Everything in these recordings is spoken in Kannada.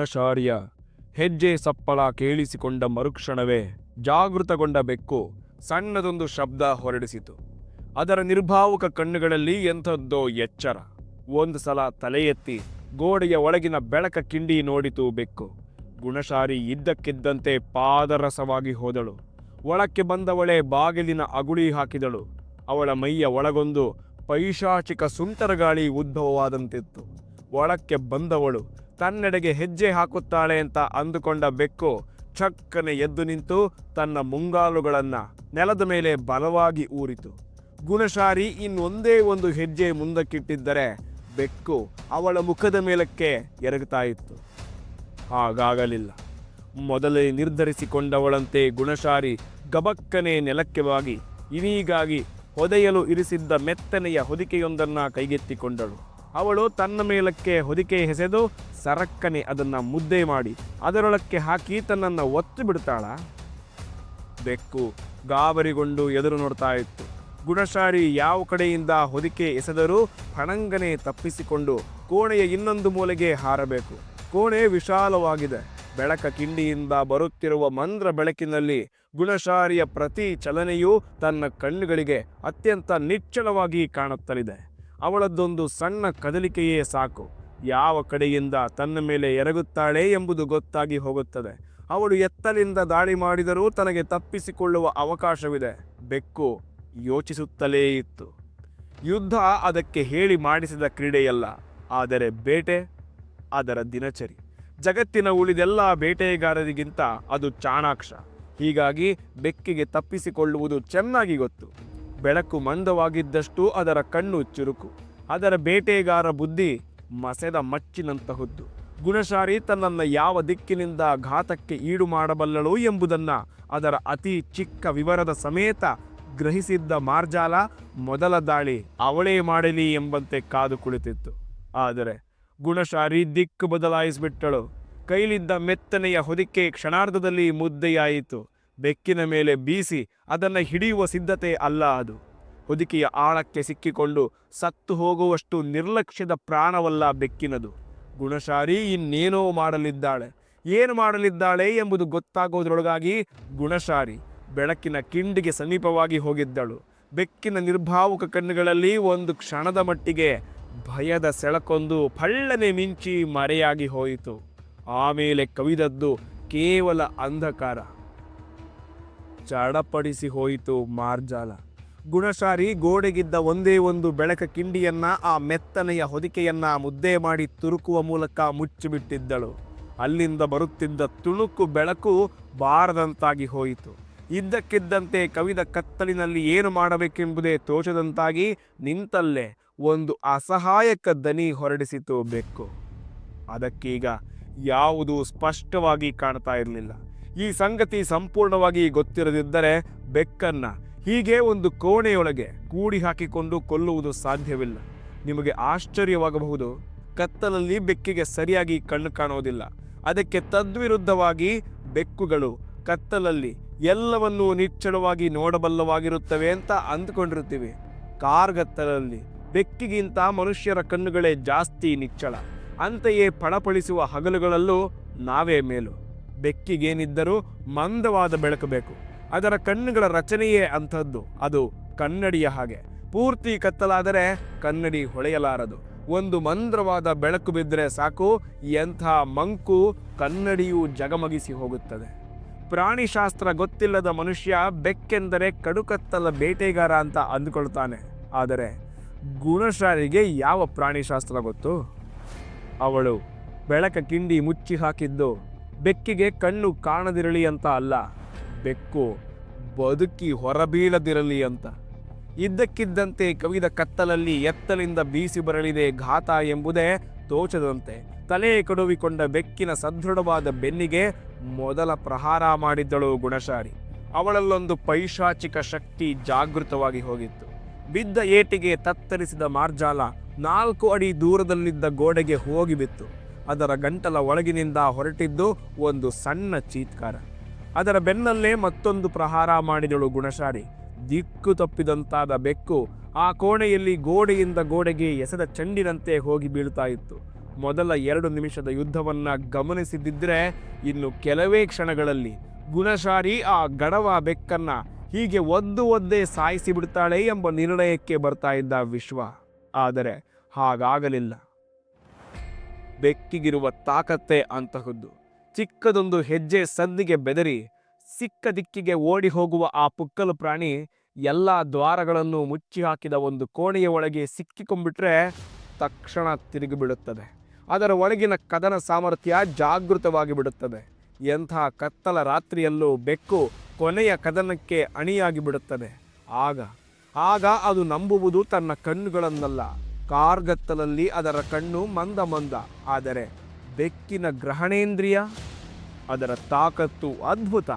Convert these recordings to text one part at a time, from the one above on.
ಗುಣಶಾರಿಯ ಹೆಜ್ಜೆ ಸಪ್ಪಳ ಕೇಳಿಸಿಕೊಂಡ ಮರುಕ್ಷಣವೇ ಜಾಗೃತಗೊಂಡ ಬೆಕ್ಕು ಸಣ್ಣದೊಂದು ಶಬ್ದ ಹೊರಡಿಸಿತು. ಅದರ ನಿರ್ಭಾವುಕ ಕಣ್ಣುಗಳಲ್ಲಿ ಎಂಥದ್ದೋ ಎಚ್ಚರ. ಒಂದು ಸಲ ತಲೆ ಎತ್ತಿ ಗೋಡೆಯ ಒಳಗಿನ ಬೆಳಕ ಕಿಂಡಿ ನೋಡಿತು ಬೆಕ್ಕು. ಗುಣಶಾರಿ ಇದ್ದಕ್ಕಿದ್ದಂತೆ ಪಾದರಸವಾಗಿ ಹೋದಳು. ಒಳಕ್ಕೆ ಬಂದವಳೆ ಬಾಗಿಲಿನ ಅಗುಳಿ ಹಾಕಿದಳು. ಅವಳ ಮೈಯ ಒಳಗೊಂದು ಪೈಶಾಚಿಕ ಸುಂಟರಗಾಳಿ ಉದ್ಭವವಾದಂತಿತ್ತು. ಒಳಕ್ಕೆ ಬಂದವಳು ತನ್ನೆಡೆಗೆ ಹೆಜ್ಜೆ ಹಾಕುತ್ತಾಳೆ ಅಂತ ಅಂದುಕೊಂಡ ಬೆಕ್ಕು ಚಕ್ಕನೆ ಎದ್ದು ನಿಂತು ತನ್ನ ಮುಂಗಾಲುಗಳನ್ನು ನೆಲದ ಮೇಲೆ ಬಲವಾಗಿ ಊರಿತು. ಗುಣಶಾರಿ ಇನ್ನೊಂದೇ ಒಂದು ಹೆಜ್ಜೆ ಮುಂದಕ್ಕಿಟ್ಟಿದ್ದರೆ ಬೆಕ್ಕು ಅವಳ ಮುಖದ ಮೇಲಕ್ಕೆ ಎರಗುತ್ತಾ ಇತ್ತು. ಹಾಗಾಗಲಿಲ್ಲ. ಮೊದಲೇ ನಿರ್ಧರಿಸಿಕೊಂಡವಳಂತೆ ಗುಣಶಾರಿ ಗಬಕ್ಕನೆ ನೆಲಕ್ಕೆ ಬಾಗಿ ಇನಿಗಾಗಿ ಹೊದೆಯಲು ಇರಿಸಿದ್ದ ಮೆತ್ತನೆಯ ಹೊದಿಕೆಯೊಂದನ್ನ ಕೈಗೆತ್ತಿಕೊಂಡಳು. ಅವಳು ತನ್ನ ಮೇಲಕ್ಕೆ ಹೊದಿಕೆ ಹೆಸೆದು ಸರಕ್ಕನೆ ಅದನ್ನು ಮುದ್ದೆ ಮಾಡಿ ಅದರೊಳಕ್ಕೆ ಹಾಕಿ ತನ್ನನ್ನು ಒತ್ತು ಬಿಡ್ತಾಳ. ಬೆಕ್ಕು ಗಾಬರಿಗೊಂಡು ಎದುರು ನೋಡ್ತಾ ಇತ್ತು. ಗುಣಶಾರಿ ಯಾವ ಕಡೆಯಿಂದ ಹೊದಿಕೆ ಎಸೆದರೂ ಹಣಂಗನೆ ತಪ್ಪಿಸಿಕೊಂಡು ಕೋಣೆಯ ಇನ್ನೊಂದು ಮೂಲೆಗೆ ಹಾರಬೇಕು. ಕೋಣೆ ವಿಶಾಲವಾಗಿದೆ. ಬೆಳಕ ಕಿಂಡಿಯಿಂದ ಬರುತ್ತಿರುವ ಮಂದ್ರ ಬೆಳಕಿನಲ್ಲಿ ಗುಣಶಾರಿಯ ಪ್ರತಿ ಚಲನೆಯೂ ತನ್ನ ಕಣ್ಣುಗಳಿಗೆ ಅತ್ಯಂತ ನಿಚ್ಚಳವಾಗಿ ಕಾಣುತ್ತಲಿದೆ. ಅವಳದ್ದೊಂದು ಸಣ್ಣ ಕದಲಿಕೆಯೇ ಸಾಕು. ಯಾವ ಕಡೆಯಿಂದ ತನ್ನ ಮೇಲೆ ಎರಗುತ್ತಾಳೆ ಎಂಬುದು ಗೊತ್ತಾಗಿ ಹೋಗುತ್ತದೆ. ಅವಳು ಎತ್ತಲಿಂದ ದಾಳಿ ಮಾಡಿದರೂ ತನಗೆ ತಪ್ಪಿಸಿಕೊಳ್ಳುವ ಅವಕಾಶವಿದೆ. ಬೆಕ್ಕು ಯೋಚಿಸುತ್ತಲೇ ಇತ್ತು. ಯುದ್ಧ ಅದಕ್ಕೆ ಹೇಳಿ ಮಾಡಿಸಿದ ಕ್ರೀಡೆಯಲ್ಲ, ಆದರೆ ಬೇಟೆ ಅದರ ದಿನಚರಿ. ಜಗತ್ತಿನ ಉಳಿದೆಲ್ಲ ಬೇಟೆಗಾರರಿಗಿಂತ ಅದು ಚಾಣಾಕ್ಷ. ಹೀಗಾಗಿ ಬೆಕ್ಕಿಗೆ ತಪ್ಪಿಸಿಕೊಳ್ಳುವುದು ಚೆನ್ನಾಗಿ ಗೊತ್ತು. ಬೆಳಕು ಮಂದವಾಗಿದ್ದಷ್ಟು ಅದರ ಕಣ್ಣು ಚುರುಕು. ಅದರ ಬೇಟೆಗಾರ ಬುದ್ಧಿ ಮಸೆದ ಮಚ್ಚಿನಂತಹುದ್ದು. ಗುಣಶಾರಿ ತನ್ನನ್ನು ಯಾವ ದಿಕ್ಕಿನಿಂದ ಘಾತಕ್ಕೆ ಈಡು ಮಾಡಬಲ್ಲಳು ಎಂಬುದನ್ನು ಅದರ ಅತಿ ಚಿಕ್ಕ ವಿವರದ ಸಮೇತ ಗ್ರಹಿಸಿದ್ದ ಮಾರ್ಜಾಲ ಮೊದಲ ದಾಳಿ ಅವಳೇ ಮಾಡಲಿ ಎಂಬಂತೆ ಕಾದು ಕುಳಿತಿತ್ತು. ಆದರೆ ಗುಣಶಾರಿ ದಿಕ್ಕು ಬದಲಾಯಿಸಿಬಿಟ್ಟಳು. ಕೈಲಿದ್ದ ಮೆತ್ತನೆಯ ಹೊದಿಕೆ ಕ್ಷಣಾರ್ಧದಲ್ಲಿ ಮುದ್ದೆಯಾಯಿತು. ಬೆಕ್ಕಿನ ಮೇಲೆ ಬೀಸಿ ಅದನ್ನು ಹಿಡಿಯುವ ಸಿದ್ಧತೆ ಅಲ್ಲ ಅದು. ಹೊದಿಕೆಯ ಆಳಕ್ಕೆ ಸಿಕ್ಕಿಕೊಂಡು ಸತ್ತು ಹೋಗುವಷ್ಟು ನಿರ್ಲಕ್ಷ್ಯದ ಪ್ರಾಣವಲ್ಲ ಬೆಕ್ಕಿನದು. ಗುಣಶಾರಿ ಇನ್ನೇನೋ ಮಾಡಲಿದ್ದಾಳೆ. ಏನು ಮಾಡಲಿದ್ದಾಳೆ ಎಂಬುದು ಗೊತ್ತಾಗೋದ್ರೊಳಗಾಗಿ ಗುಣಶಾರಿ ಬೆಳಕಿನ ಕಿಂಡಿಗೆ ಸಮೀಪವಾಗಿ ಹೋಗಿದ್ದಳು. ಬೆಕ್ಕಿನ ನಿರ್ಭಾವುಕ ಕಣ್ಣುಗಳಲ್ಲಿ ಒಂದು ಕ್ಷಣದ ಮಟ್ಟಿಗೆ ಭಯದ ಸೆಳಕೊಂದು ಫಳ್ಳನೆ ಮಿಂಚಿ ಮರೆಯಾಗಿ ಹೋಯಿತು. ಆಮೇಲೆ ಕವಿದದ್ದು ಕೇವಲ ಅಂಧಕಾರ. ಚಡಪಡಿಸಿ ಹೋಯಿತು ಮಾರ್ಜಾಲ. ಗುಣಶಾರಿ ಗೋಡೆಗಿದ್ದ ಒಂದೇ ಒಂದು ಬೆಳಕ ಕಿಂಡಿಯನ್ನ ಆ ಮೆತ್ತನೆಯ ಹೊದಿಕೆಯನ್ನ ಮುದ್ದೆ ಮಾಡಿ ತುರುಕುವ ಮೂಲಕ ಮುಚ್ಚಿಬಿಟ್ಟಿದ್ದಳು. ಅಲ್ಲಿಂದ ಬರುತ್ತಿದ್ದ ತುಣುಕು ಬೆಳಕು ಬಾರದಂತಾಗಿ ಹೋಯಿತು. ಇದ್ದಕ್ಕಿದ್ದಂತೆ ಕವಿದ ಕತ್ತಲಿನಲ್ಲಿ ಏನು ಮಾಡಬೇಕೆಂಬುದೇ ತೋಚದಂತಾಗಿ ನಿಂತಲ್ಲೇ ಒಂದು ಅಸಹಾಯಕ ದನಿ ಹೊರಡಿಸಿತು ಬೆಕ್ಕು. ಅದಕ್ಕೀಗ ಯಾವುದೂ ಸ್ಪಷ್ಟವಾಗಿ ಕಾಣ್ತಾ ಇರಲಿಲ್ಲ. ಈ ಸಂಗತಿ ಸಂಪೂರ್ಣವಾಗಿ ಗೊತ್ತಿರದಿದ್ದರೆ ಬೆಕ್ಕನ್ನ ಹೀಗೆ ಒಂದು ಕೋಣೆಯೊಳಗೆ ಕೂಡಿ ಹಾಕಿಕೊಂಡು ಕೊಲ್ಲುವುದು ಸಾಧ್ಯವಿಲ್ಲ. ನಿಮಗೆ ಆಶ್ಚರ್ಯವಾಗಬಹುದು. ಕತ್ತಲಲ್ಲಿ ಬೆಕ್ಕಿಗೆ ಸರಿಯಾಗಿ ಕಣ್ಣು ಕಾಣೋದಿಲ್ಲ. ಅದಕ್ಕೆ ತದ್ವಿರುದ್ಧವಾಗಿ ಬೆಕ್ಕುಗಳು ಕತ್ತಲಲ್ಲಿ ಎಲ್ಲವನ್ನೂ ನಿಚ್ಚಳವಾಗಿ ನೋಡಬಲ್ಲವಾಗಿರುತ್ತವೆ ಅಂತ ಅಂದ್ಕೊಂಡಿರ್ತೀವಿ ಕಾರ್ಗತ್ತಲಲ್ಲಿ ಬೆಕ್ಕಿಗಿಂತ ಮನುಷ್ಯರ ಕಣ್ಣುಗಳೇ ಜಾಸ್ತಿ ನಿಚ್ಚಳ. ಅಂತೆಯೇ ಪಳಪಳಿಸುವ ಹಗಲುಗಳಲ್ಲೂ ನಾವೇ ಮೇಲು. ಬೆಕ್ಕಿಗೇನಿದ್ದರೂ ಮಂದವಾದ ಬೆಳಕು ಬೇಕು. ಅದರ ಕಣ್ಣುಗಳ ರಚನೆಯೇ ಅಂಥದ್ದು. ಅದು ಕನ್ನಡಿಯ ಹಾಗೆ. ಪೂರ್ತಿ ಕತ್ತಲಾದರೆ ಕನ್ನಡಿ ಹೊಳೆಯಲಾರದು. ಒಂದು ಮಂದ್ರವಾದ ಬೆಳಕು ಬಿದ್ದರೆ ಸಾಕು, ಎಂಥ ಮಂಕು ಕನ್ನಡಿಯು ಜಗಮಗಿಸಿ ಹೋಗುತ್ತದೆ. ಪ್ರಾಣಿಶಾಸ್ತ್ರ ಗೊತ್ತಿಲ್ಲದ ಮನುಷ್ಯ ಬೆಕ್ಕೆಂದರೆ ಕಡುಕತ್ತಲ ಬೇಟೆಗಾರ ಅಂತ ಅಂದುಕೊಳ್ತಾನೆ. ಆದರೆ ಗುಣಶಾರಿಗೆ ಯಾವ ಪ್ರಾಣಿಶಾಸ್ತ್ರ ಗೊತ್ತು? ಅವಳು ಬೆಳಕ ಕಿಂಡಿ ಮುಚ್ಚಿ ಹಾಕಿದ್ದು ಬೆಕ್ಕಿಗೆ ಕಣ್ಣು ಕಾಣದಿರಲಿ ಅಂತ ಅಲ್ಲ, ಬೆಕ್ಕು ಬದುಕಿ ಹೊರಬೀಳದಿರಲಿ ಅಂತ. ಇದ್ದಕ್ಕಿದ್ದಂತೆ ಕವಿದ ಕತ್ತಲಲ್ಲಿ ಎತ್ತಲಿಂದ ಬೀಸಿ ಬರಲಿದೆ ಘಾತ ಎಂಬುದೇ ತೋಚದಂತೆ. ತಲೆ ಕಡುವಿಕೊಂಡ ಬೆಕ್ಕಿನ ಸದೃಢವಾದ ಬೆನ್ನಿಗೆ ಮೊದಲ ಪ್ರಹಾರ ಮಾಡಿದ್ದಳು ಗುಣಶಾರಿ ಅವಳಲ್ಲೊಂದು ಪೈಶಾಚಿಕ ಶಕ್ತಿ ಜಾಗೃತವಾಗಿ ಹೋಗಿತ್ತು. ಬಿದ್ದ ಏಟಿಗೆ ತತ್ತರಿಸಿದ ಮಾರ್ಜಾಲ ನಾಲ್ಕು ಅಡಿ ದೂರದಲ್ಲಿದ್ದ ಗೋಡೆಗೆ ಹೋಗಿ ಬಿತ್ತು. ಅದರ ಗಂಟಲ ಒಳಗಿನಿಂದ ಹೊರಟಿದ್ದು ಒಂದು ಸಣ್ಣ ಚೀತ್ಕಾರ. ಅದರ ಬೆನ್ನಲ್ಲೇ ಮತ್ತೊಂದು ಪ್ರಹಾರ ಮಾಡಿದಳು ಗುಣಶಾರಿ ದಿಕ್ಕು ತಪ್ಪಿದಂತಾದ ಬೆಕ್ಕು ಆ ಕೋಣೆಯಲ್ಲಿ ಗೋಡೆಯಿಂದ ಗೋಡೆಗೆ ಎಸೆದ ಚೆಂಡಿನಂತೆ ಹೋಗಿ ಬೀಳ್ತಾ ಇತ್ತು. ಮೊದಲ ಎರಡು ನಿಮಿಷದ ಯುದ್ಧವನ್ನ ಗಮನಿಸಿದ್ದಿದ್ರೆ ಇನ್ನು ಕೆಲವೇ ಕ್ಷಣಗಳಲ್ಲಿ ಗುಣಶಾರಿ ಆ ಗಡವ ಬೆಕ್ಕನ್ನ ಹೀಗೆ ಒದ್ದು ಒದ್ದೇ ಸಾಯಿಸಿ ಬಿಡ್ತಾಳೆ ಎಂಬ ನಿರ್ಣಯಕ್ಕೆ ಬರ್ತಾ ಇದ್ದ ವಿಶ್ವ. ಆದರೆ ಹಾಗಾಗಲಿಲ್ಲ. ಬೆಕ್ಕಿಗಿರುವ ತಾಕತ್ತೆ ಅಂತಹದ್ದು. ಚಿಕ್ಕದೊಂದು ಹೆಜ್ಜೆ ಸದ್ದಿಗೆ ಬೆದರಿ, ಸಿಕ್ಕ ದಿಕ್ಕಿಗೆ ಓಡಿ ಹೋಗುವ ಆ ಪುಕ್ಕಲು ಪ್ರಾಣಿ ಎಲ್ಲ ದ್ವಾರಗಳನ್ನು ಮುಚ್ಚಿ ಹಾಕಿದ ಒಂದು ಕೋಣೆಯ ಒಳಗೆ ಸಿಕ್ಕಿಕೊಂಡ್ಬಿಟ್ರೆ ತಕ್ಷಣ ತಿರುಗಿ ಬಿಡುತ್ತದೆ ಅದರ ಒಳಗಿನ ಕದನ ಸಾಮರ್ಥ್ಯ ಜಾಗೃತವಾಗಿ ಬಿಡುತ್ತದೆ ಎಂಥ ಕತ್ತಲ ರಾತ್ರಿಯಲ್ಲೂ ಬೆಕ್ಕು ಕೊನೆಯ ಕದನಕ್ಕೆ ಅಣಿಯಾಗಿ ಬಿಡುತ್ತದೆ ಆಗ ಆಗ ಅದು ನಂಬುವುದು ತನ್ನ ಕಣ್ಣುಗಳನ್ನಲ್ಲ. ಕಾರ್ಗತ್ತಲಲ್ಲಿ ಅದರ ಕಣ್ಣು ಮಂದ ಮಂದ. ಆದರೆ ಬೆಕ್ಕಿನ ಗ್ರಹಣೇಂದ್ರಿಯ, ಅದರ ತಾಕತ್ತು ಅದ್ಭುತ.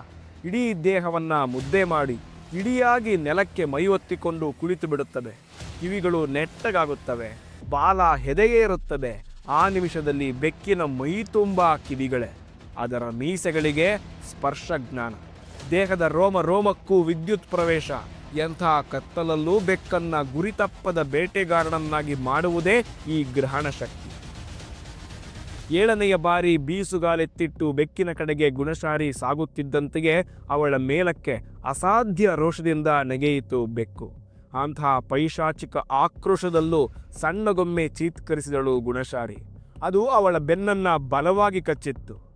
ಇಡೀ ದೇಹವನ್ನು ಮುದ್ದೆ ಮಾಡಿ ಇಡಿಯಾಗಿ ನೆಲಕ್ಕೆ ಮೈಯೊತ್ತಿಕೊಂಡು ಕುಳಿತು ಬಿಡುತ್ತದೆ ಕಿವಿಗಳು ನೆಟ್ಟಗಾಗುತ್ತವೆ. ಬಾಲ ಹೆದೆಯೇ ಇರುತ್ತದೆ ಆ ನಿಮಿಷದಲ್ಲಿ ಬೆಕ್ಕಿನ ಮೈ ತುಂಬ ಕಿವಿಗಳೇ. ಅದರ ಮೀಸೆಗಳಿಗೆ ಸ್ಪರ್ಶ ಜ್ಞಾನ ದೇಹದ ರೋಮ ರೋಮಕ್ಕೂ ವಿದ್ಯುತ್ ಪ್ರವೇಶ. ಎಂಥ ಕತ್ತಲಲ್ಲೂ ಬೆಕ್ಕನ್ನ ಗುರಿತಪ್ಪದ ಬೇಟೆಗಾರನನ್ನಾಗಿ ಮಾಡುವುದೇ ಈ ಗ್ರಹಣ ಶಕ್ತಿ. ಏಳನೆಯ ಬಾರಿ ಬೀಸುಗಾಲೆತ್ತಿಟ್ಟು ಬೆಕ್ಕಿನ ಕಡೆಗೆ ಗುಣಶಾರಿ ಸಾಗುತ್ತಿದ್ದಂತೆಯೇ ಅವಳ ಮೇಲಕ್ಕೆ ಅಸಾಧ್ಯ ರೋಷದಿಂದ ನೆಗೆಯಿತು ಬೆಕ್ಕು. ಅಂತಹ ಪೈಶಾಚಿಕ ಆಕ್ರೋಶದಲ್ಲೂ ಸಣ್ಣಗೊಮ್ಮೆ ಚೀತ್ಕರಿಸಿದಳು ಗುಣಶಾರಿ. ಅದು ಅವಳ ಬೆನ್ನನ್ನ ಬಲವಾಗಿ ಕಚ್ಚಿತ್ತು.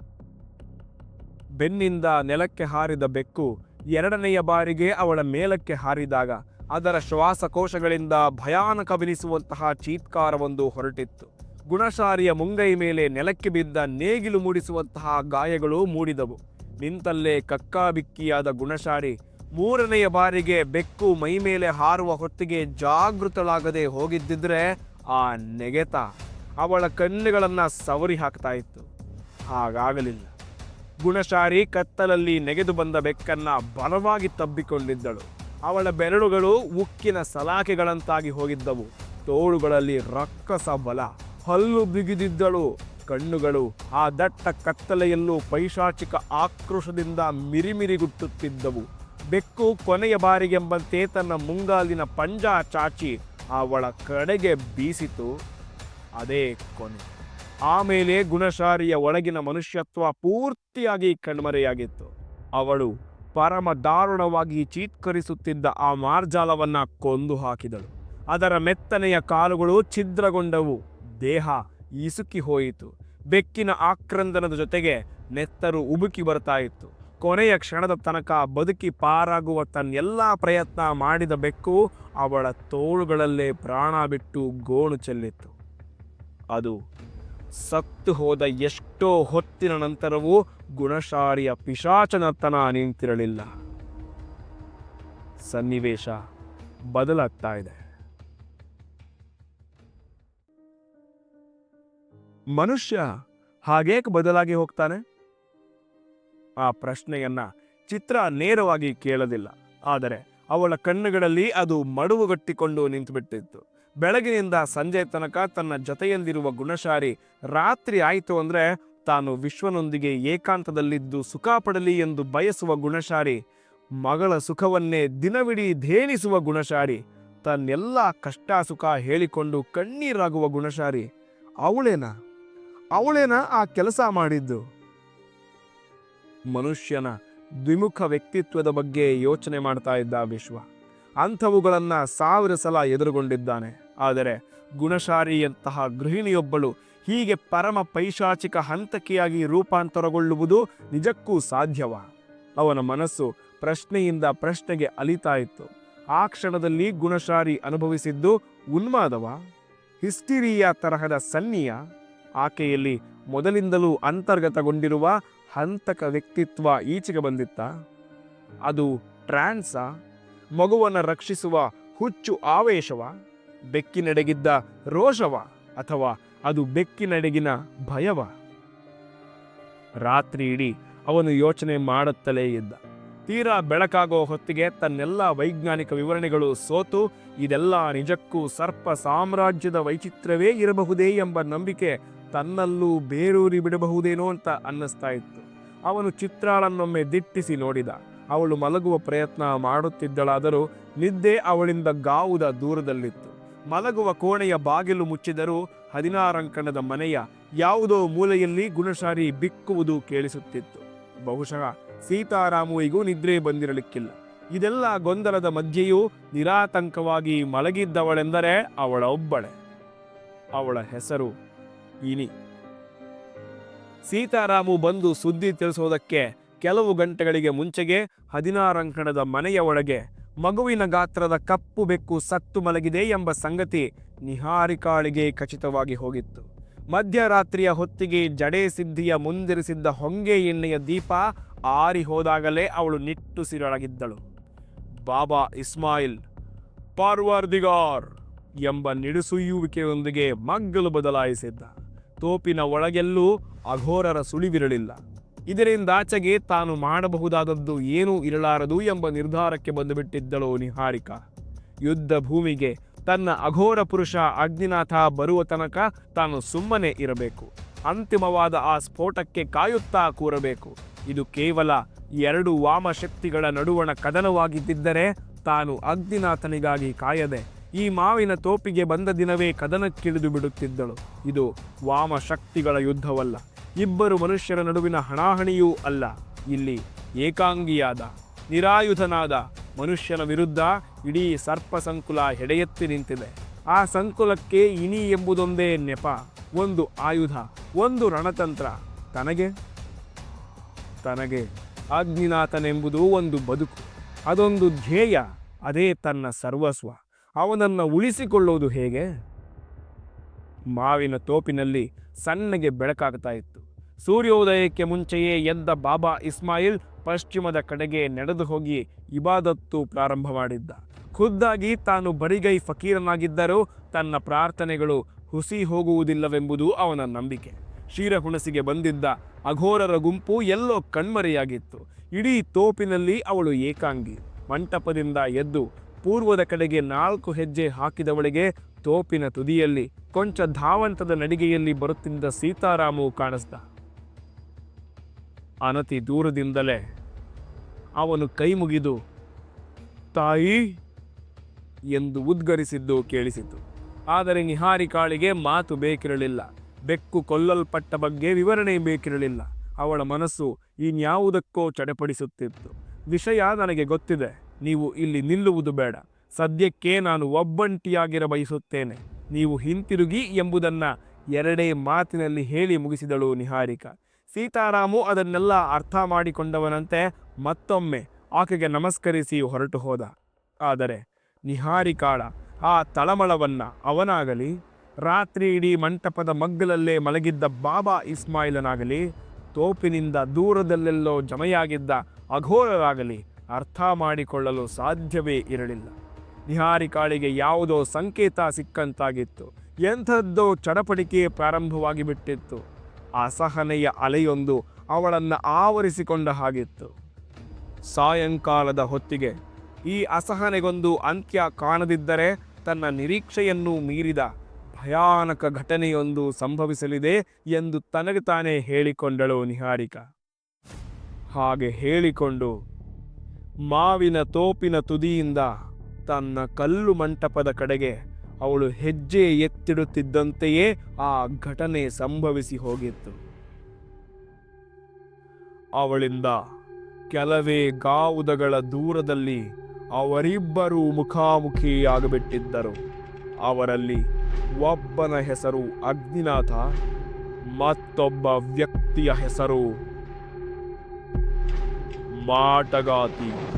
ಬೆನ್ನಿಂದ ನೆಲಕ್ಕೆ ಹಾರಿದ ಬೆಕ್ಕು ಎರಡನೆಯ ಬಾರಿಗೆ ಅವಳ ಮೇಲಕ್ಕೆ ಹಾರಿದಾಗ ಅದರ ಶ್ವಾಸಕೋಶಗಳಿಂದ ಭಯಾನಕವೆನಿಸುವಂತಹ ಚೀತ್ಕಾರವೊಂದು ಹೊರಟಿತ್ತು. ಗುಣಶಾರಿಯ ಮುಂಗೈ ಮೇಲೆ ನೆಲಕ್ಕೆ ಬಿದ್ದ ನೇಗಿಲು ಮೂಡಿಸುವಂತಹ ಗಾಯಗಳು ಮೂಡಿದವು. ನಿಂತಲ್ಲೇ ಕಕ್ಕಾಬಿಕ್ಕಿಯಾದ ಗುಣಶಾರಿ ಮೂರನೆಯ ಬಾರಿಗೆ ಬೆಕ್ಕು ಮೈ ಮೇಲೆ ಹಾರುವ ಹೊತ್ತಿಗೆ ಜಾಗೃತಳಾಗದೆ ಹೋಗಿದ್ದಿದ್ರೆ ಆ ನೆಗೆತ ಅವಳ ಕಣ್ಣುಗಳನ್ನು ಸವರಿ ಹಾಕ್ತಾ ಇತ್ತು. ಹಾಗಾಗಲಿಲ್ಲ. ಗುಣಶಾರಿ ಕತ್ತಲಲ್ಲಿ ನೆಗೆದು ಬಂದ ಬೆಕ್ಕನ್ನ ಬಲವಾಗಿ ತಬ್ಬಿಕೊಂಡಿದ್ದಳು. ಅವಳ ಬೆರಳುಗಳು ಉಕ್ಕಿನ ಸಲಾಕೆಗಳಂತಾಗಿ ಹೋಗಿದ್ದವು. ತೋಳುಗಳಲ್ಲಿ ರಕ್ಕಸ ಬಲ. ಹಲ್ಲು ಬಿಗಿದಿದ್ದಳು. ಕಣ್ಣುಗಳು ಆ ದಟ್ಟ ಕತ್ತಲೆಯಲ್ಲೂ ಪೈಶಾಚಿಕ ಆಕ್ರೋಶದಿಂದ ಮಿರಿಮಿರಿಗುಟ್ಟುತ್ತಿದ್ದವು. ಬೆಕ್ಕು ಕೊನೆಯ ಬಾರಿಗೆಂಬಂತೆ ತನ್ನ ಮುಂಗಾಲಿನ ಪಂಜ ಚಾಚಿ ಅವಳ ಕಡೆಗೆ ಬೀಸಿತು. ಅದೇ ಕೊನೆ. ಆಮೇಲೆ ಗುಣಶಾರಿಯ ಒಳಗಿನ ಮನುಷ್ಯತ್ವ ಪೂರ್ತಿಯಾಗಿ ಕಣ್ಮರೆಯಾಗಿತ್ತು. ಅವಳು ಪರಮ ದಾರುಣವಾಗಿ ಚೀತ್ಕರಿಸುತ್ತಿದ್ದ ಆ ಮಾರ್ಜಾಲವನ್ನು ಕೊಂದು ಹಾಕಿದಳು. ಅದರ ಮೆತ್ತನೆಯ ಕಾಲುಗಳು ಛಿದ್ರಗೊಂಡವು. ದೇಹ ಇಸುಕಿ ಹೋಯಿತು. ಬೆಕ್ಕಿನ ಆಕ್ರಂದನದ ಜೊತೆಗೆ ನೆತ್ತರು ಉಬುಕಿ ಬರ್ತಾ ಇತ್ತು. ಕೊನೆಯ ಕ್ಷಣದ ತನಕ ಬದುಕಿ ಪಾರಾಗುವ ತನ್ನೆಲ್ಲ ಪ್ರಯತ್ನ ಮಾಡಿದ ಬೆಕ್ಕು ಅವಳ ತೋಳುಗಳಲ್ಲೇ ಪ್ರಾಣ ಬಿಟ್ಟು ಗೋಣು ಚೆಲ್ಲಿತ್ತು. ಅದು ಸತ್ತು ಹೋದ ಎಷ್ಟೋ ಹೊತ್ತಿನ ನಂತರವೂ ಗುಣಶಾರಿಯ ಪಿಶಾಚನತನ ನಿಂತಿರಲಿಲ್ಲ. ಸನ್ನಿವೇಶ ಬದಲಾಗ್ತಾ ಇದೆ. ಮನುಷ್ಯ ಹಾಗೇಕೆ ಬದಲಾಗಿ ಹೋಗ್ತಾನೆ? ಆ ಪ್ರಶ್ನೆಯನ್ನ ಚಿತ್ರ ನೇರವಾಗಿ ಕೇಳಲಿಲ್ಲ. ಆದರೆ ಅವಳ ಕಣ್ಣುಗಳಲ್ಲಿ ಅದು ಮಡುವುಗಟ್ಟಿಕೊಂಡು ನಿಂತುಬಿಟ್ಟಿತ್ತು. ಬೆಳಗಿನಿಂದ ಸಂಜೆ ತನಕ ತನ್ನ ಜೊತೆಯಲ್ಲಿರುವ ಗುಣಶಾರಿ ರಾತ್ರಿ ಆಯಿತು ಅಂದರೆ ತಾನು ವಿಶ್ವನೊಂದಿಗೆ ಏಕಾಂತದಲ್ಲಿದ್ದು ಸುಖ ಪಡಲಿ ಎಂದು ಬಯಸುವ ಗುಣಶಾರಿ ಮಗಳ ಸುಖವನ್ನೇ ದಿನವಿಡೀ ಧೇನಿಸುವ ಗುಣಶಾರಿ ತನ್ನೆಲ್ಲ ಕಷ್ಟ ಸುಖ ಹೇಳಿಕೊಂಡು ಕಣ್ಣೀರಾಗುವ ಗುಣಶಾರಿ ಅವಳೇನ? ಅವಳೇನ ಆ ಕೆಲಸ ಮಾಡಿದ್ದು? ಮನುಷ್ಯನ ದ್ವಿಮುಖ ವ್ಯಕ್ತಿತ್ವದ ಬಗ್ಗೆ ಯೋಚನೆ ಮಾಡ್ತಾ ಇದ್ದ ವಿಶ್ವ. ಅಂಥವುಗಳನ್ನು ಸಾವಿರ ಸಲ ಎದುರುಗೊಂಡಿದ್ದಾನೆ. ಆದರೆ ಗುಣಶಾರಿಯಂತಹ ಗೃಹಿಣಿಯೊಬ್ಬಳು ಹೀಗೆ ಪರಮ ಪೈಶಾಚಿಕ ಹಂತಕಿಯಾಗಿ ರೂಪಾಂತರಗೊಳ್ಳುವುದು ನಿಜಕ್ಕೂ ಸಾಧ್ಯವ. ಅವನ ಮನಸ್ಸು ಪ್ರಶ್ನೆಯಿಂದ ಪ್ರಶ್ನೆಗೆ ಅಲಿತಾ ಆ ಕ್ಷಣದಲ್ಲಿ ಗುಣಶಾರಿ ಅನುಭವಿಸಿದ್ದು ಉನ್ಮಾದವ. ಹಿಸ್ಟಿರಿಯಾ ತರಹದ ಸನ್ನಿಯ. ಆಕೆಯಲ್ಲಿ ಮೊದಲಿಂದಲೂ ಅಂತರ್ಗತಗೊಂಡಿರುವ ಹಂತಕ ವ್ಯಕ್ತಿತ್ವ ಈಚೆಗೆ ಬಂದಿತ್ತ. ಅದು ಟ್ರಾನ್ಸ. ಮಗುವನ್ನು ರಕ್ಷಿಸುವ ಹುಚ್ಚು ಆವೇಶವ. ಬೆಕ್ಕಿನೆಡೆಗಿದ್ದ ರೋಷವ ಅಥವಾ ಅದು ಬೆಕ್ಕಿನೆಡೆಗಿನ ಭಯವ? ರಾತ್ರಿ ಇಡೀ ಅವನು ಯೋಚನೆ ಮಾಡುತ್ತಲೇ ಇದ್ದ. ತೀರಾ ಬೆಳಕಾಗೋ ಹೊತ್ತಿಗೆ ತನ್ನೆಲ್ಲ ವೈಜ್ಞಾನಿಕ ವಿವರಣೆಗಳು ಸೋತು, ಇದೆಲ್ಲ ನಿಜಕ್ಕೂ ಸರ್ಪ ಸಾಮ್ರಾಜ್ಯದ ವೈಚಿತ್ರ್ಯವೇ ಇರಬಹುದೇ ಎಂಬ ನಂಬಿಕೆ ತನ್ನಲ್ಲೂ ಬೇರೂರಿ ಬಿಡಬಹುದೇನೋ ಅಂತ ಅನ್ನಿಸ್ತಾ ಇತ್ತು. ಅವನು ಚಿತ್ರಾಳನ್ನೊಮ್ಮೆ ದಿಟ್ಟಿಸಿ ನೋಡಿದ. ಅವಳು ಮಲಗುವ ಪ್ರಯತ್ನ ಮಾಡುತ್ತಿದ್ದಳಾದರೂ ನಿದ್ದೆ ಅವಳಿಂದ ಗಾವುದ ದೂರದಲ್ಲಿತ್ತು. ಮಲಗುವ ಕೋಣೆಯ ಬಾಗಿಲು ಮುಚ್ಚಿದರೂ ಹದಿನಾರಂಕಣದ ಮನೆಯ ಯಾವುದೋ ಮೂಲೆಯಲ್ಲಿ ಗುಣಶಾರಿ ಬಿಕ್ಕುವುದು ಕೇಳಿಸುತ್ತಿತ್ತು. ಬಹುಶಃ ಸೀತಾರಾಮುವಿಗೂ ನಿದ್ರೆ ಬಂದಿರಲಿಕ್ಕಿಲ್ಲ. ಇದೆಲ್ಲ ಗೊಂದಲದ ಮಧ್ಯೆಯೂ ನಿರಾತಂಕವಾಗಿ ಮಲಗಿದ್ದವಳೆಂದರೆ ಅವಳ ಒಬ್ಬಳೆ. ಅವಳ ಹೆಸರು ಇನಿ. ಸೀತಾರಾಮು ಬಂದು ಸುದ್ದಿ ತಿಳಿಸೋದಕ್ಕೆ ಕೆಲವು ಗಂಟೆಗಳಿಗೆ ಮುಂಚೆಗೆ ಹದಿನಾರಂಕಣದ ಮನೆಯ ಒಳಗೆ ಮಗುವಿನ ಗಾತ್ರದ ಕಪ್ಪು ಬೆಕ್ಕು ಸತ್ತು ಮಲಗಿದೆ ಎಂಬ ಸಂಗತಿ ನಿಹಾರಿಕಾಳಿಗೆ ಖಚಿತವಾಗಿ ಹೋಗಿತ್ತು. ಮಧ್ಯರಾತ್ರಿಯ ಹೊತ್ತಿಗೆ ಜಡೆ ಸಿದ್ಧಿಯ ಮುಂದಿರಿಸಿದ್ದ ಹೊಂಗೆ ಎಣ್ಣೆಯ ದೀಪ ಆರಿ ಹೋದಾಗಲೇ ಅವಳು ನಿಟ್ಟುಸಿರೊಳಗಿದ್ದಳು ಬಾಬಾ ಇಸ್ಮಾಯಿಲ್, ಪಾರ್ವರ್ದಿಗಾರ್ ಎಂಬ ನಿಡುಸುಯ್ಯುವಿಕೆಯೊಂದಿಗೆ ಮಗ್ಗಲು ಬದಲಾಯಿಸಿದ್ದ. ತೋಪಿನ ಒಳಗೆಲ್ಲೂ ಅಘೋರರ ಸುಳಿವಿರಲಿಲ್ಲ. ಇದರಿಂದಾಚೆಗೆ ತಾನು ಮಾಡಬಹುದಾದದ್ದು ಏನೂ ಇರಲಾರದು ಎಂಬ ನಿರ್ಧಾರಕ್ಕೆ ಬಂದುಬಿಟ್ಟಿದ್ದಳು ನಿಹಾರಿಕಾ. ಯುದ್ಧ ಭೂಮಿಗೆ ತನ್ನ ಅಘೋರ ಪುರುಷ ಅಗ್ನಿನಾಥ ಬರುವ ತನಕ ತಾನು ಸುಮ್ಮನೆ ಇರಬೇಕು. ಅಂತಿಮವಾದ ಆ ಸ್ಫೋಟಕ್ಕೆ ಕಾಯುತ್ತಾ ಕೂರಬೇಕು. ಇದು ಕೇವಲ ಎರಡು ವಾಮಶಕ್ತಿಗಳ ನಡುವಣ ಕದನವಾಗಿದ್ದರೆ ತಾನು ಅಗ್ನಿನಾಥನಿಗಾಗಿ ಕಾಯದೆ ಈ ಮಾವಿನ ತೋಪಿಗೆ ಬಂದ ದಿನವೇ ಕದನಕ್ಕಿಳಿದು ಬಿಡುತ್ತಿದ್ದಳು. ಇದು ವಾಮಶಕ್ತಿಗಳ ಯುದ್ಧವಲ್ಲ. ಇಬ್ಬರು ಮನುಷ್ಯರ ನಡುವಿನ ಹಣಾಹಣಿಯೂ ಅಲ್ಲ. ಇಲ್ಲಿ ಏಕಾಂಗಿಯಾದ, ನಿರಾಯುಧನಾದ ಮನುಷ್ಯನ ವಿರುದ್ಧ ಇಡೀ ಸರ್ಪ ಸಂಕುಲ ಹೆಡೆಯೆತ್ತಿ ನಿಂತಿದೆ. ಆ ಸಂಕುಲಕ್ಕೆ ಇನಿ ಎಂಬುದೊಂದೇ ನೆಪ, ಒಂದು ಆಯುಧ, ಒಂದು ರಣತಂತ್ರ. ತನಗೆ? ತನಗೆ. ಅಗ್ನಿನಾಥನೆಂಬುದು ಒಂದು ಬದುಕು. ಅದೊಂದು ಧ್ಯೇಯ, ಅದೇ ತನ್ನ ಸರ್ವಸ್ವ. ಅವನನ್ನು ಉಳಿಸಿಕೊಳ್ಳುವುದು ಹೇಗೆ? ಮಾವಿನ ತೋಪಿನಲ್ಲಿ ಸಣ್ಣಗೆ ಬೆಳಕಾಗ್ತಾ ಇತ್ತು. ಸೂರ್ಯೋದಯಕ್ಕೆ ಮುಂಚೆಯೇ ಎದ್ದ ಬಾಬಾ ಇಸ್ಮಾಯಿಲ್ ಪಶ್ಚಿಮದ ಕಡೆಗೆ ನಡೆದು ಹೋಗಿ ಇಬಾದತ್ತು ಪ್ರಾರಂಭ ಮಾಡಿದ್ದ ಖುದ್ದಾಗಿ ತಾನು ಬರಿಗೈ ಫಕೀರನಾಗಿದ್ದರೂ ತನ್ನ ಪ್ರಾರ್ಥನೆಗಳು ಹುಸಿ ಹೋಗುವುದಿಲ್ಲವೆಂಬುದು ಅವನ ನಂಬಿಕೆ. ಕ್ಷೀರಹುಣಸಿಗೆ ಬಂದಿದ್ದ ಅಘೋರರ ಗುಂಪು ಎಲ್ಲೋ ಕಣ್ಮರೆಯಾಗಿತ್ತು. ಇಡೀ ತೋಪಿನಲ್ಲಿ ಅವಳು ಏಕಾಂಗಿ. ಮಂಟಪದಿಂದ ಎದ್ದು ಪೂರ್ವದ ಕಡೆಗೆ ನಾಲ್ಕು ಹೆಜ್ಜೆ ಹಾಕಿದವಳಿಗೆ ತೋಪಿನ ತುದಿಯಲ್ಲಿ ಕೊಂಚ ಧಾವಂತದ ನಡಿಗೆಯಲ್ಲಿ ಬರುತ್ತಿದ್ದ ಸೀತಾರಾಮು ಕಾಣಿಸ್ದ. ಅನತಿ ದೂರದಿಂದಲೇ ಅವನು ಕೈ ಮುಗಿದು, ತಾಯಿ, ಎಂದು ಉದ್ಗರಿಸಿದ್ದು ಕೇಳಿಸಿತು. ಆದರೆ ನಿಹಾರಿಕಾಳಿಗೆ ಮಾತು ಬೇಕಿರಲಿಲ್ಲ. ಬೆಕ್ಕು ಕೊಲ್ಲಲ್ಪಟ್ಟ ಬಗ್ಗೆ ವಿವರಣೆ ಬೇಕಿರಲಿಲ್ಲ. ಅವಳ ಮನಸ್ಸು ಇನ್ಯಾವುದಕ್ಕೋ ಚಡಪಡಿಸುತ್ತಿತ್ತು. ವಿಷಯ ನನಗೆ ಗೊತ್ತಿದೆ. ನೀವು ಇಲ್ಲಿ ನಿಲ್ಲುವುದು ಬೇಡ. ಸದ್ಯಕ್ಕೆ ನಾನು ಒಬ್ಬಂಟಿಯಾಗಿರ ಬಯಸುತ್ತೇನೆ. ನೀವು ಹಿಂತಿರುಗಿ ಎಂಬುದನ್ನು ಎರಡೇ ಮಾತಿನಲ್ಲಿ ಹೇಳಿ ಮುಗಿಸಿದಳು ನಿಹಾರಿಕ. ಸೀತಾರಾಮು ಅದನ್ನೆಲ್ಲ ಅರ್ಥ ಮಾಡಿಕೊಂಡವನಂತೆ ಮತ್ತೊಮ್ಮೆ ಆಕೆಗೆ ನಮಸ್ಕರಿಸಿ ಹೊರಟು ಹೋದ. ಆದರೆ ನಿಹಾರಿಕಾಳ ಆ ತಳಮಳವನ್ನು ಅವನಾಗಲಿ, ರಾತ್ರಿ ಇಡೀ ಮಂಟಪದ ಮಗ್ಗಲಲ್ಲೇ ಮಲಗಿದ್ದ ಬಾಬಾ ಇಸ್ಮಾಯಿಲನಾಗಲಿ, ತೋಪಿನಿಂದ ದೂರದಲ್ಲೆಲ್ಲೋ ಜಮೆಯಾಗಿದ್ದ ಅಘೋರರಾಗಲಿ ಅರ್ಥ ಮಾಡಿಕೊಳ್ಳಲು ಸಾಧ್ಯವೇ ಇರಲಿಲ್ಲ. ನಿಹಾರಿಕಾಳಿಗೆ ಯಾವುದೋ ಸಂಕೇತ ಸಿಕ್ಕಂತಾಗಿತ್ತು. ಎಂಥದ್ದೋ ಚಡಪಡಿಕೆ ಪ್ರಾರಂಭವಾಗಿ ಬಿಟ್ಟಿತ್ತು ಅಸಹನೆಯ ಅಲೆಯೊಂದು ಅವಳನ್ನು ಆವರಿಸಿಕೊಂಡ ಹಾಗಿತ್ತು. ಸಾಯಂಕಾಲದ ಹೊತ್ತಿಗೆ ಈ ಅಸಹನೆಗೊಂದು ಅಂತ್ಯ ಕಾಣದಿದ್ದರೆ ತನ್ನ ನಿರೀಕ್ಷೆಯನ್ನು ಮೀರಿದ ಭಯಾನಕ ಘಟನೆಯೊಂದು ಸಂಭವಿಸಲಿದೆ ಎಂದು ತನಗೆ ತಾನೇ ಹೇಳಿಕೊಂಡಳು ನಿಹಾರಿಕಾ. ಹಾಗೆ ಹೇಳಿಕೊಂಡು ಮಾವಿನ ತೋಪಿನ ತುದಿಯಿಂದ ತನ್ನ ಕಲ್ಲು ಮಂಟಪದ ಕಡೆಗೆ ಅವಳು ಹೆಜ್ಜೆ ಎತ್ತಿಡುತ್ತಿದ್ದಂತೆಯೇ ಆ ಘಟನೆ ಸಂಭವಿಸಿ ಹೋಗಿತ್ತು. ಅವಳಿಂದ ಕೆಲವೇ ಗಾವುದಗಳ ದೂರದಲ್ಲಿ ಅವರಿಬ್ಬರೂ ಮುಖಾಮುಖಿಯಾಗಬಿಟ್ಟಿದ್ದರು. ಅವರಲ್ಲಿ ಒಬ್ಬನ ಹೆಸರು ಅಗ್ನಿನಾಥ, ಮತ್ತೊಬ್ಬ ವ್ಯಕ್ತಿಯ ಹೆಸರು ಮಾಟಗಾತಿ.